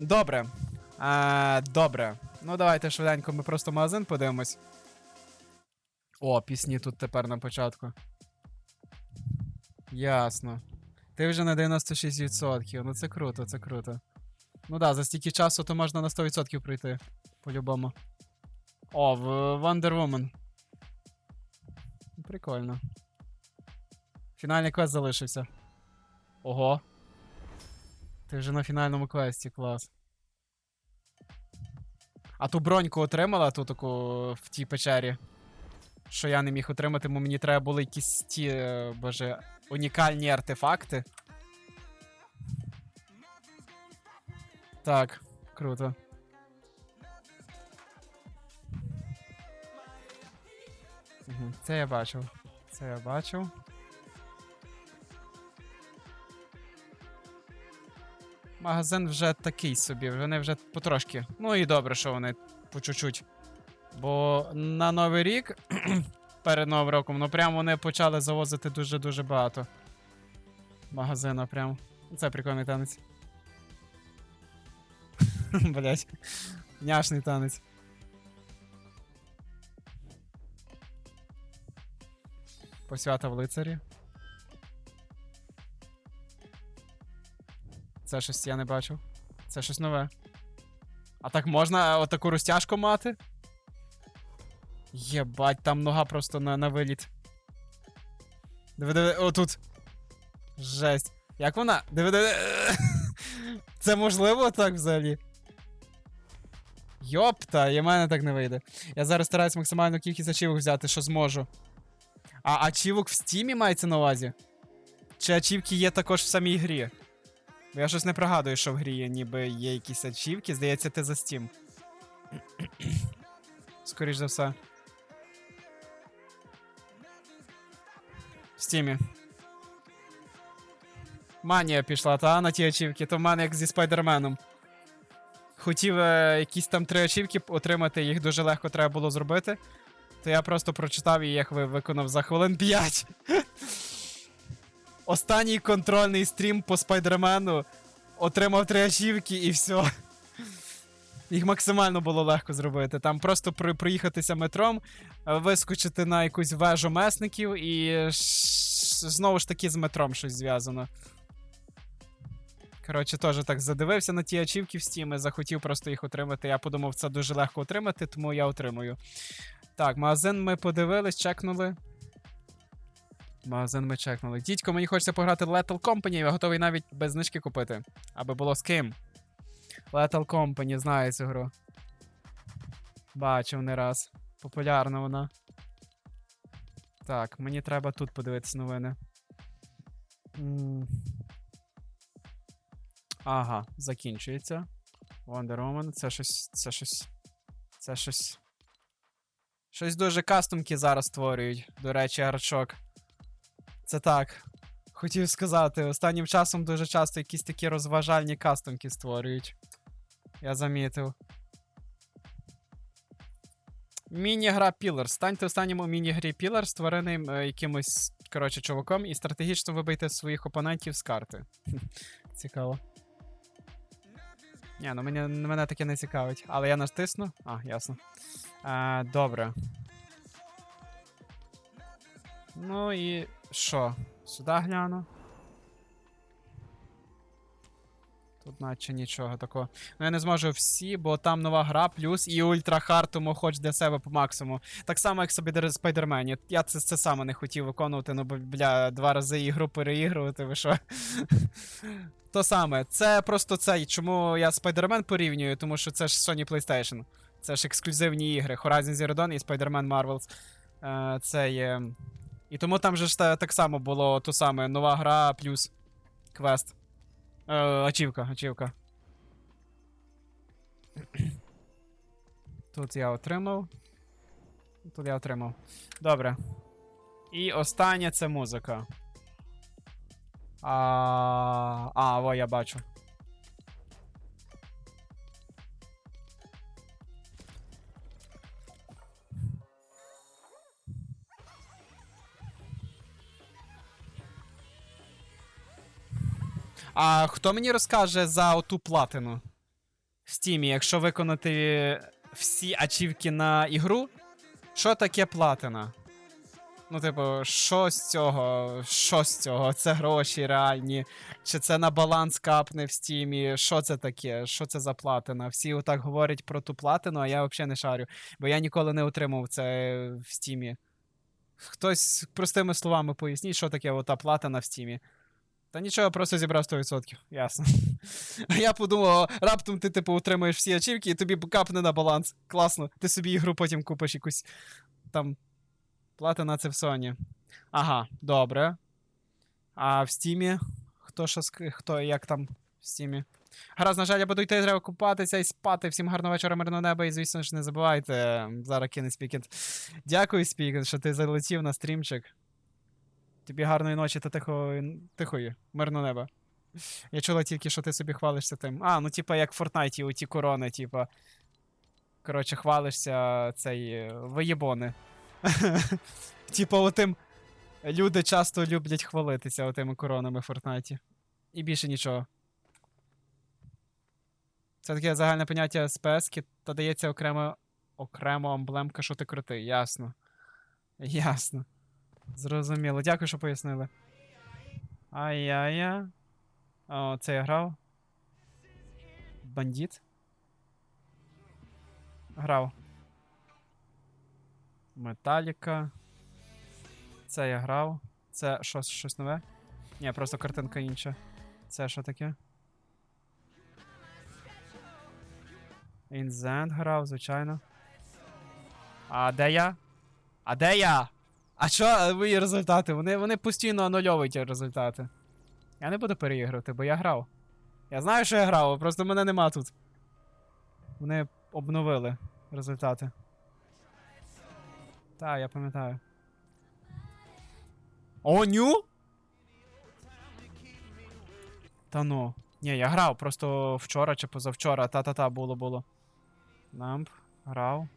Добре. Е, добре. Ну, давайте швиденько ми просто магазин подивимось. О, пісні тут тепер на початку. Ясно. Ти вже на 96%. Ну це круто, це круто. Ну да, за стільки часу то можна на 100% пройти. По-любому. О, в Wonder Woman. Прикольно. Фінальний квест залишився. Ого. Ти вже на фінальному квесті, клас. А ту броньку отримала ту таку в тій печері. Що я не міг отримати, бо мені треба були якісь ті, е, боже, унікальні артефакти. Так, круто. Це я бачив. Це я бачив. Магазин вже такий собі, вони вже потрошки. Ну і добре, що вони по чуть-чуть. Бо на Новий рік, перед Новим роком, ну прям вони почали завозити дуже-дуже багато. Магазина прям. Це прикольний танець. Блять. Няшний танець. Посвята в лицарі. Це щось я не бачив. Це щось нове. А так можна отаку розтяжку мати? Єбать, там нога просто на, на виліт. Диви, диви, отут. Жесть. Як вона? Диви, диви. Це можливо так взагалі? Йопта, і мене так не вийде. Я зараз стараюсь максимальну кількість ачівок взяти, що зможу. А ачівок в стімі мається на увазі? Чи ачівки є також в самій грі? Я щось не пригадую, що в грі є, ніби є якісь ачівки. Здається, ти за Steam. Скоріш за все. В стімі. Манія пішла, та на ті ачівки, то в мене як зі спайдерменом. Хотів е, якісь там три ачівки отримати, їх дуже легко треба було зробити. То я просто прочитав і їх виконав за хвилин 5. Останній контрольний стрім по спайдермену. Отримав три ачівки і все. Їх максимально було легко зробити. Там просто при, проїхатися метром, е, вискочити на якусь вежу месників і знову ж таки з метром щось зв'язано. Коротше, теж так задивився на ті ачівки в і захотів просто їх отримати. Я подумав, це дуже легко отримати, тому я отримую. Так, магазин ми подивились, чекнули. Магазин ми чекнули. Дідько, мені хочеться пограти Lethal Company, я готовий навіть без знижки купити. Аби було з ким. Lethal Company, знаю цю гру. Бачив не раз. Популярна вона. Так, мені треба тут подивитися новини. Ага, закінчується. Wonder Woman, це щось. Це щось. Це щось. Щось дуже кастомки зараз створюють. До речі, Арчок. Це так. Хотів сказати, останнім часом дуже часто якісь такі розважальні кастомки створюють. Я замітив. Міні-гра Pillars. Станьте останнім міні-грі Pillars, створеним е, якимось, коротше, чуваком, і стратегічно вибийте своїх опонентів з карти. Цікаво. Ні, ну мене, мене таке не цікавить. Але я натисну. А, ясно. А, добре. Ну і що? Сюди гляну. Тут наче нічого такого. Ну я не зможу всі, бо там нова гра, плюс і ультрахард, тому хоч для себе по максимуму. Так само, як собі Спайдермені. Я це, це саме не хотів виконувати, ну бо, бля, два рази ігру переігрувати, ви що? То саме, це просто цей. Чому я Spider-Man порівнюю, тому що це ж Sony PlayStation. Це ж ексклюзивні ігри. Horizon Zero Dawn і Spider-Man Marvels. Е, це є. І тому там же ж та- так само було то саме нова гра плюс квест. Е, ачівка, ачівка. Тут я отримав. Тут я отримав. Добре. І останнє це музика. А, а, во, я бачу. А хто мені розкаже за оту платину? в стімі, якщо виконати всі ачівки на ігру, що таке платина? Ну, типу, що з цього? Що з цього? Це гроші реальні? Чи це на баланс капне в стімі? Що це таке? Що це за платина? Всі отак говорять про ту платину, а я взагалі не шарю. Бо я ніколи не отримав це в стімі. Хтось простими словами поясніть, що таке ота платина в стімі. Та нічого, просто зібрав 100%. Ясно. А я подумав, раптом ти, типу, отримаєш всі ачівки і тобі капне на баланс. Класно. Ти собі ігру потім купиш якусь там. Платина це в Sony. Ага, добре. А в Стімі? Хто що хто як там в Стімі? Гаразд, на жаль, я буду йти, треба купатися і спати. Всім гарного вечора, мирного неба. І, звісно ж, не забувайте. Зараз кине Спікет. Дякую, Спікет, що ти залетів на стрімчик. Тобі гарної ночі та тихо, тихої, мирного неба. Я чула тільки, що ти собі хвалишся тим. А, ну типа як в Фортнайті, у ті корони, типа. Коротше, хвалишся цей е, виєбони. Типа, отим. Люди часто люблять хвалитися отими коронами в Фортнайті. І більше нічого. Це таке загальне поняття СПС, та дається окремо, окремо емблемка, що ти крутий. Ясно. Ясно. Зрозуміло. Дякую, що пояснили. Ай-яй-я. О, це я грав. Бандит. Грав. Металіка. Це я грав. Це що, щось нове? Ні, просто картинка інша. Це що таке? Інзент грав, звичайно. А де я? А де я? А що е, мої результати? Вони, вони постійно анульовують результати. Я не буду переігрувати, бо я грав. Я знаю, що я грав, просто мене нема тут. Вони обновили результати. Так, я пам'ятаю. О, ню? Та ну. Ні, я грав просто вчора чи позавчора. Та-та-та, було, було. Ламп, грав.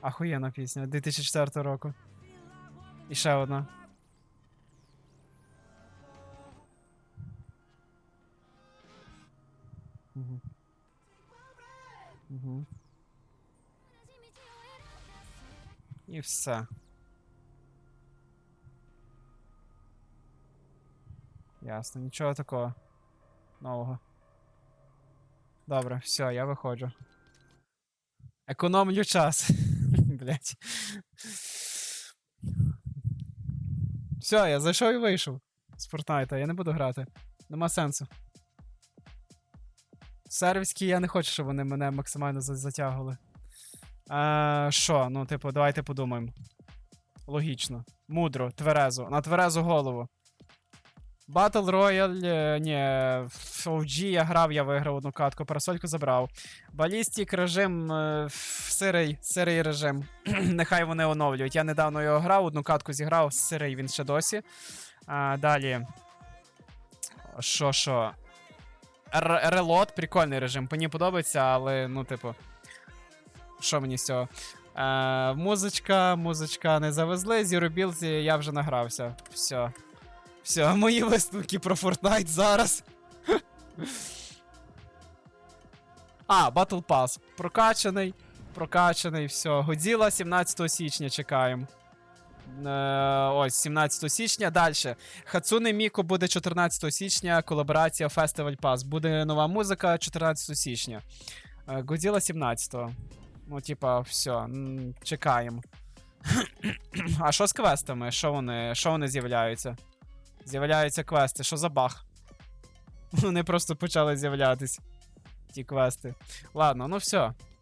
Ахуєнна пісня 2004 року. І ще одна. Угу. Угу. І все. Ясно, нічого такого нового. Добре, все, я виходжу. Економлю час. Блять. Все, я зайшов і вийшов з Фортнайта, я не буду грати. Нема сенсу. Сервіські я не хочу, щоб вони мене максимально затягували. Е, Що, ну, типу, давайте подумаємо. Логічно. Мудро, тверезо. На тверезу голову. Battle Royale, е, ні, в OG я грав, я виграв одну катку, парасольку забрав. Балістік режим, е, сирий, сирий режим. Нехай вони оновлюють. Я недавно його грав, одну катку зіграв, сирий він ще досі. А, далі. Що, що? Релот, прикольний режим. Мені подобається, але, ну, типу. Що мені з цього? Е, музичка, музичка не завезли. Build я вже награвся. Все. Все, мої висновки про Fortnite зараз. а, Battle Pass. Прокачаний. Прокачаний, все. Годзіла 17 січня чекаємо. Е, ось, 17 січня. Далі. Хацуне Міко буде 14 січня. Колаборація Festival Pass. Буде нова музика 14 січня. Е, Годзіла 17. Ну, типа, все, чекаємо. а що з квестами? Що вони, що вони з'являються? З'являються квести, що за баг? Вони просто почали з'являтись. Ті квести. Ладно, ну все.